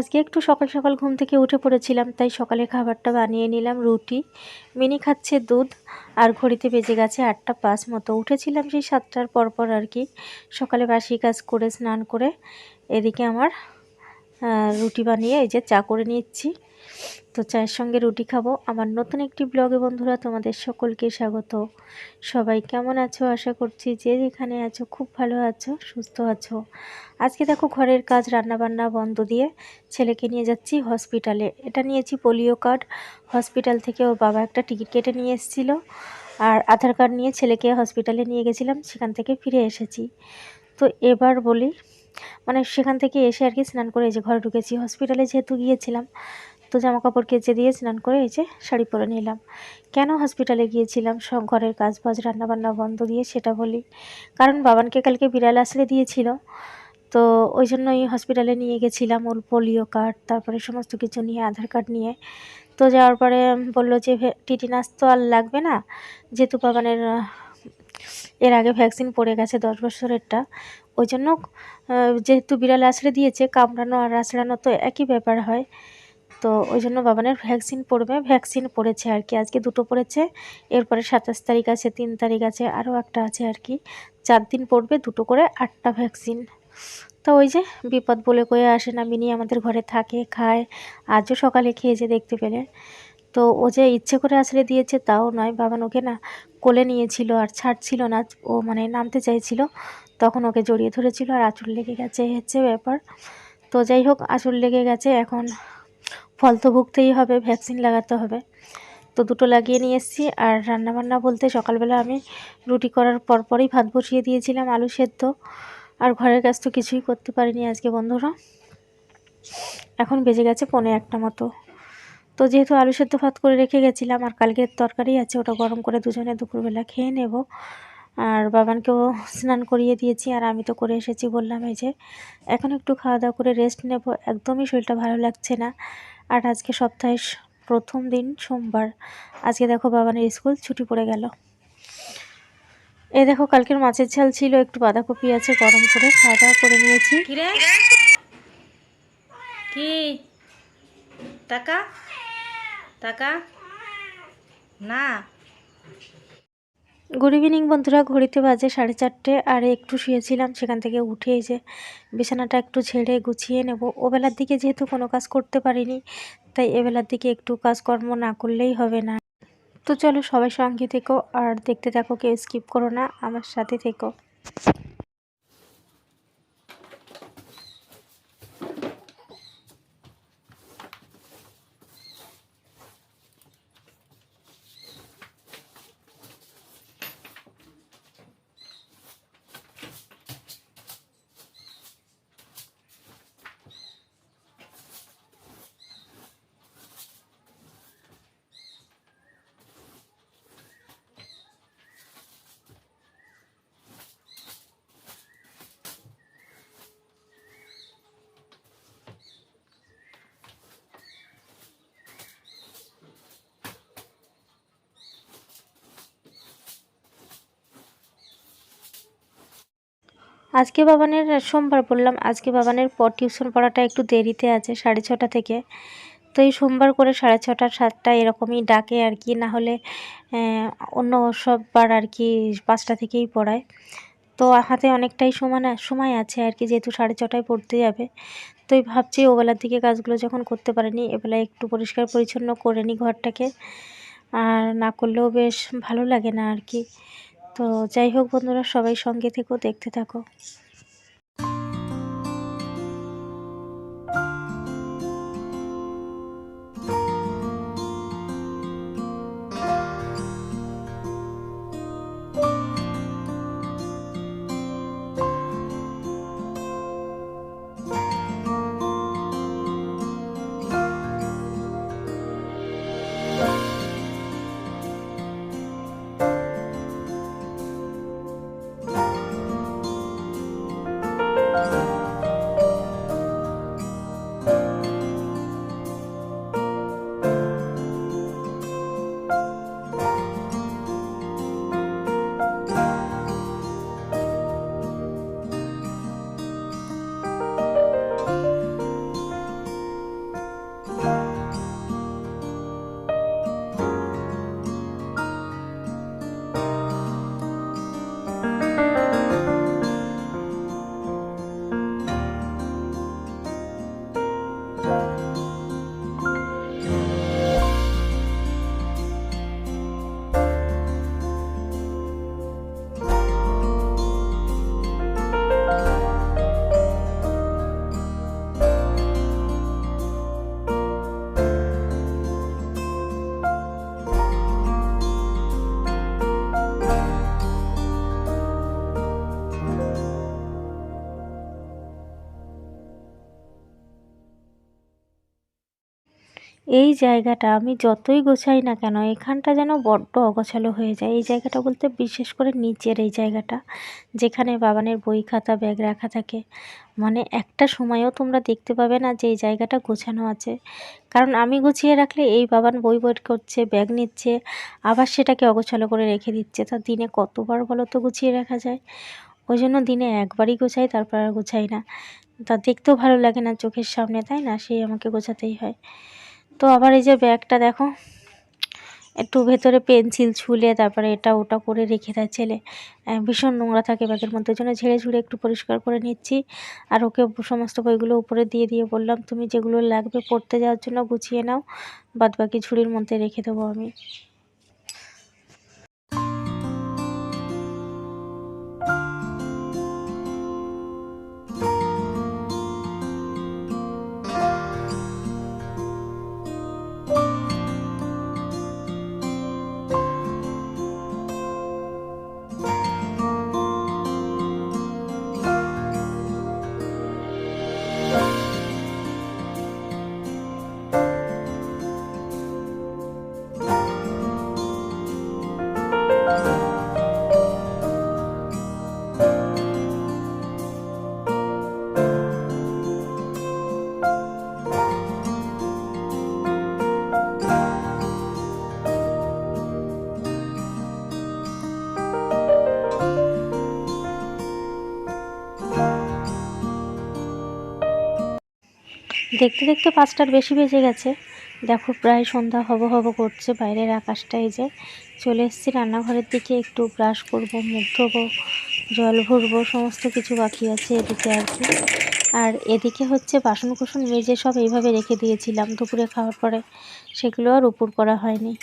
আজকে একটু সকাল সকাল ঘুম থেকে উঠে পড়েছিলাম, তাই সকালে খাবারটা বানিয়ে নিলাম, রুটি, মিনি খাচ্ছে দুধ, আর ঘড়িতে বেজে গেছে আটটা পাঁচ মতো। উঠেছিলাম সেই সাতটার পরপর পর আর কি, সকালে বাসি কাজ করে, স্নান করে এদিকে আমার রুটি বানিয়ে এই যে চা করে নিচ্ছি। তো চায়ের সঙ্গে রুটি খাব। আমার নতুন একটি ব্লগে বন্ধুরা তোমাদের সকলকে স্বাগত। সবাই কেমন আছো? আশা করছি যে যেখানে আছো খুব ভালো আছো, সুস্থ আছো। আজকে দেখো ঘরের কাজ, রান্নাবান্না বন্ধ দিয়ে ছেলেকে নিয়ে যাচ্ছি হসপিটালে। এটা নিয়েছি পোলিও কার্ড। হসপিটাল থেকে ওর বাবা একটা টিকিট কেটে নিয়ে এসেছিল। আর আধার কার্ড নিয়ে ছেলেকে হসপিটালে নিয়ে গেছিলাম, সেখান থেকে ফিরে এসেছি। তো এবার বলি মানে সেখান থেকে এসে আর কি স্নান করে যে ঘরে ঢুকেছি। হসপিটালে যেহেতু গিয়েছিলাম তো জামা কাপড় কেচে দিয়ে স্নান করে যে শাড়ি পরে নিলাম। কেন হসপিটালে গিয়েছিলাম? সব ঘরের কাজ বাজ রান্নাবান্না বন্ধ দিয়ে সেটা বলি। কারণ বাবানকে কালকে বিড়াল আসলে দিয়েছিল। তো ওই জন্যই হসপিটালে নিয়ে গেছিলাম ওর পোলিও কার্ড তারপরে সমস্ত কিছু নিয়ে আধার কার্ড নিয়ে। তো যাওয়ার পরে বলল যে টিটিনাস তো আর লাগবে না। যেহেতু বাগানের এর আগে ভ্যাকসিন পড়ে গেছে দশ বছরেরটা, ওই জন্য যেহেতু বিড়াল আছড়ে দিয়েছে, কামড়ানো আর আছড়ানো তো একই ব্যাপার হয়। তো ওই জন্য বাবানের ভ্যাকসিন পড়বে ভ্যাকসিন পড়েছে আর কি। আজকে দুটো পড়েছে, এরপরে সাতাশ তারিখ আছে, তিন তারিখ আছে, আরও একটা আছে আর কি। চার দিন পড়বে দুটো করে আটটা ভ্যাকসিন তো ওই যে বিপদ বলে কয়ে আসে না, মিনি আমাদের ঘরে থাকে, খায়, আজও সকালে খেয়েছে দেখতে পেলে। তো ও যে ইচ্ছে করে আসলে দিয়েছে তাও নয়, বাবান ওকে না কোলে নিয়েছিল আর ছাড়ছিল না, ও মানে নামতে চাইছিল। তখন ওকে জড়িয়ে ধরেছিল আর আঁচড় লেগে গেছে, হচ্ছে ব্যাপার। তো যাই হোক আঁচড় লেগে গেছে, এখন ফল তো ভুগতেই হবে, ভ্যাকসিন লাগাতে হবে। তো দুটো লাগিয়ে নিয়ে এসেছি। আর রান্নাবান্না বলতে সকালবেলা আমি রুটি করার পরপরই ভাত বসিয়ে দিয়েছিলাম, আলু সেদ্ধ। আর ঘরের কাজ তো কিছুই করতে পারিনি আজকে বন্ধুরা। এখন বেজে গেছে পৌনে একটা মতো। তো যেহেতু আলু সেদ্ধ ভাত করে রেখে গেছিলাম, আর কালকের তরকারি আছে, ওটা গরম করে দুজনে দুপুরবেলা খেয়ে নেব। আর বাবানকেও স্নান করিয়ে দিয়েছি, আর আমি তো করে এসেছি বললাম এই যে, এখন একটু খাওয়া দাওয়া করে রেস্ট নেব। একদমই শরীরটা ভালো লাগছে না। আর আজকে সপ্তাহের প্রথম দিন সোমবার। আজকে দেখো বাবানের স্কুল ছুটি পড়ে গেল। এই দেখো কালকের মাছের ঝাল ছিল একটু বাঁধাকপি আছে গরম করে খাওয়া দাওয়া করে নিয়েছি। কি? টাকা? টাকা? না। গুড ইভিনিং বন্ধুরা, ঘড়িতে বাজে সাড়ে চারটে, আর একটু শুয়েছিলাম সেখান থেকে উঠে যে বিছানাটা একটু ছেড়ে গুছিয়ে নেব। ওবেলার দিকে যেহেতু কোনো কাজ করতে পারিনি, তাই এবেলার দিকে একটু কাজকর্ম না করলেই হবে না। তো চলো সবাই সঙ্গে থেকো, আর দেখতে থাকো, কেউ স্কিপ করো না, আমার সাথে থেকো। আজকে বাবানের সোমবার বললাম, আজকে বাবানের পর টিউশন পড়াটা একটু দেরিতে আছে, সাড়ে ছটা থেকে। তো এই সোমবার করে সাড়ে ছটা, সাতটা এরকমই ডাকে আর কি, না হলে অন্য সব বার আর কি পাঁচটা থেকেই পড়ায়। তো হাতে অনেকটাই সমান সময় আছে আর কি, যেহেতু সাড়ে ছটায় পড়তে যাবে। তো ভাবছি ওবেলার দিকে কাজগুলো যখন করতে পারিনি এবেলা একটু পরিষ্কার পরিচ্ছন্ন করে নিই ঘরটাকে। আর না করলেও বেশ ভালো লাগে না আর কি। তো যাই হোক বন্ধুরা সবাই সঙ্গে থেকো দেখতে থাকো। এই জায়গাটা আমি যতই গোছাই না কেন, এখানটা যেন বড্ড অগোছালো হয়ে যায়। এই জায়গাটা বলতে বিশেষ করে নিচের এই জায়গাটা, যেখানে বাবানের বই খাতা, ব্যাগ রাখা থাকে। মানে একটা সময়ও তোমরা দেখতে পাবে না যে এই জায়গাটা গোছানো আছে। কারণ আমি গুছিয়ে রাখলে এই বাবান বই বই করছে, ব্যাগ নিচ্ছে, আবার সেটাকে অগোছালো করে রেখে দিচ্ছে। তা দিনে কতবার বলো তো গুছিয়ে রাখা যায়? ওই জন্য দিনে একবারই গোছাই, তারপর আর গোছাই না। তা দেখতেও ভালো লাগে না চোখের সামনে, তাই না? সেই আমাকে গোছাতেই হয়। তো আবার এই যে ব্যাগটা দেখো, একটু ভেতরে পেন্সিল ছুলে তারপরে এটা ওটা করে রেখে দেয় ছেলে। ভীষণ নোংরা থাকে ব্যাগের মধ্যে। জন্য ঝেড়ে ঝুড়ে একটু পরিষ্কার করে নিচ্ছি। আর ওকে সমস্ত বইগুলো উপরে দিয়ে দিয়ে বললাম, তুমি যেগুলো লাগবে পড়তে যাওয়ার জন্য গুছিয়ে নাও। বাদ বাকি ঝুড়ির মধ্যে রেখে দেবো আমি। দেখতে দেখতে পাঁচটার বেশি বেজে গেছে। দেখো প্রায় সন্ধ্যা হব হব করছে, বাইরের আকাশটা এই যে চলে এসেছি রান্নাঘরের দিকে, একটু ব্রাশ করব, মুখ ধোবো, জল ভরবো, সমস্ত কিছু বাকি আছে এদিকে আর কি। আর এদিকে হচ্ছে বাসন কুসন মেজে সব এইভাবে রেখে দিয়েছিলাম, দুপুরে খাওয়ার পরে। সেগুলো আর উপর করা হয়নি।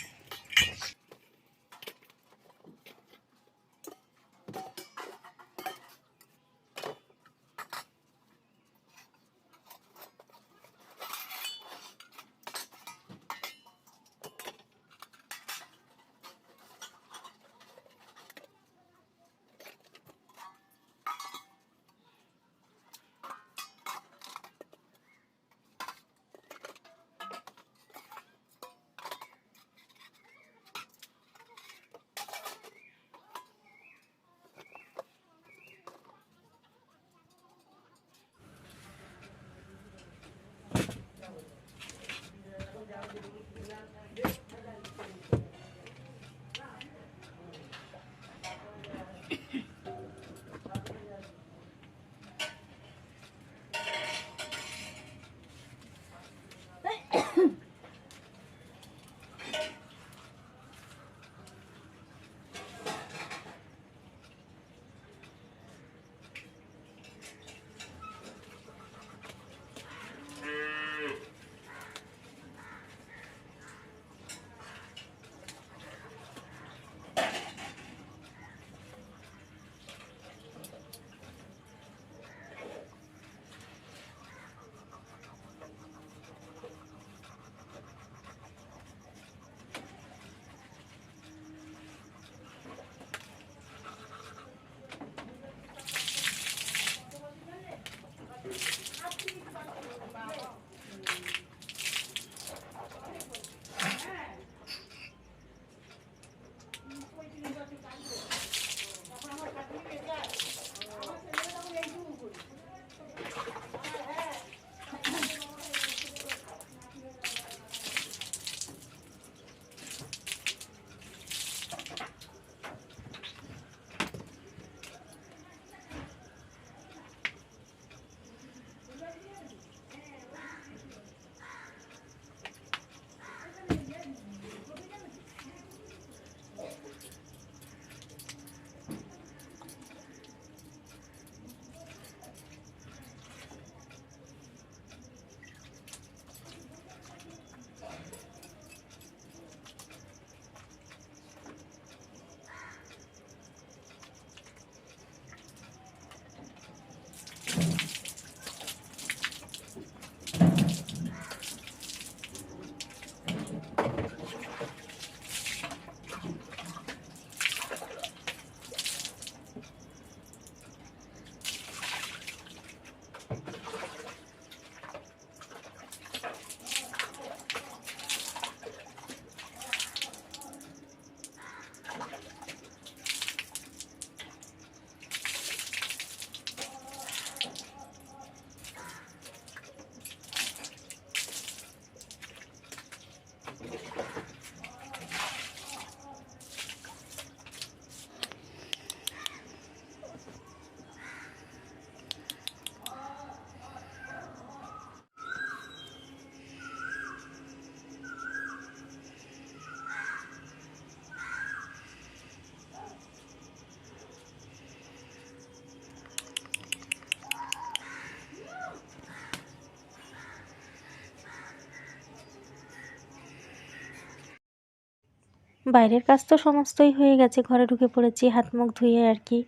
বাইরের কাজ তো সমস্তই হয়ে গেছে। ঘরে ঢুকে পড়েছি, হাত মুখ ধুয়ে আর কি।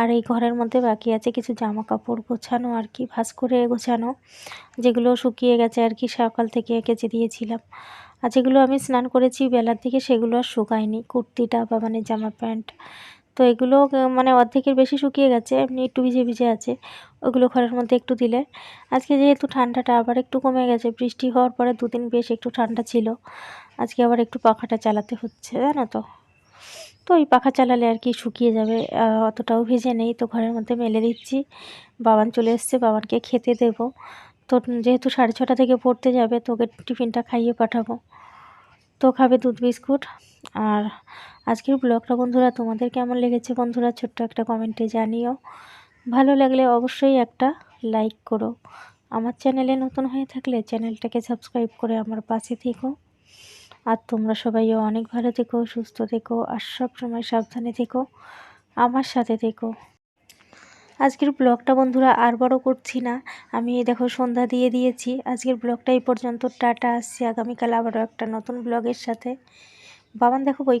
আর এই ঘরের মধ্যে বাকি আছে কিছু জামা কাপড় গোছানো আর কি ভাস করে গোছানো, যেগুলো শুকিয়ে গেছে আর কি, সকাল থেকে কেচে দিয়েছিলাম। আর যেগুলো আমি স্নান করেছি বেলার দিকে সেগুলো আর শুকায়নি। কুর্তিটা বা মানে জামা প্যান্ট তো এগুলো মানে অর্ধেকের বেশি শুকিয়ে গেছে, এমনি একটু ভিজে ভিজে আছে। ওগুলো ঘরের মধ্যে একটু দিলে। আজকে যেহেতু ঠান্ডাটা আবার একটু কমে গেছে, বৃষ্টি হওয়ার পরে দুদিন বেশ একটু ঠান্ডা ছিল। আজকে আবার একটু পাখাটা চালাতে হচ্ছে, জানো তো। তো ওই পাখা চালালে আর কি শুকিয়ে যাবে অতটাও ভিজে নেই। তো ঘরের মধ্যে মেলে দিচ্ছি। বাবান চলে এসছে, বাবানকে খেতে দেব। তো যেহেতু সাড়ে ছটা থেকে পড়তে যাবে, তোকে টিফিনটা খাইয়ে পাঠাবো। তো খাবে দুধ, বিস্কুট। আর আজকের ব্লগটা বন্ধুরা, তোমাদের কেমন লেগেছে বন্ধুরা, ছোট্ট একটা কমেন্টে জানিও। ভালো লাগলে অবশ্যই একটা লাইক করো। আমার চ্যানেলে নতুন হয়ে থাকলে চ্যানেলটাকে সাবস্ক্রাইব করে আমার পাশে থেকো। আর তোমরা সবাইও অনেক ভালো থেকো, সুস্থ থেকো, আর সব সময় সাবধানে থেকো। আমার সাথে থেকো। আজকের ব্লগটা বন্ধুরা আর বড় করছি না। আমি দেখো সন্ধ্যা দিয়ে দিয়েছি। আজকের ব্লগটা এই পর্যন্ত। টাটা, আসছি আগামীকাল আবারও একটা নতুন ব্লগের সাথে। বাবান দেখো বই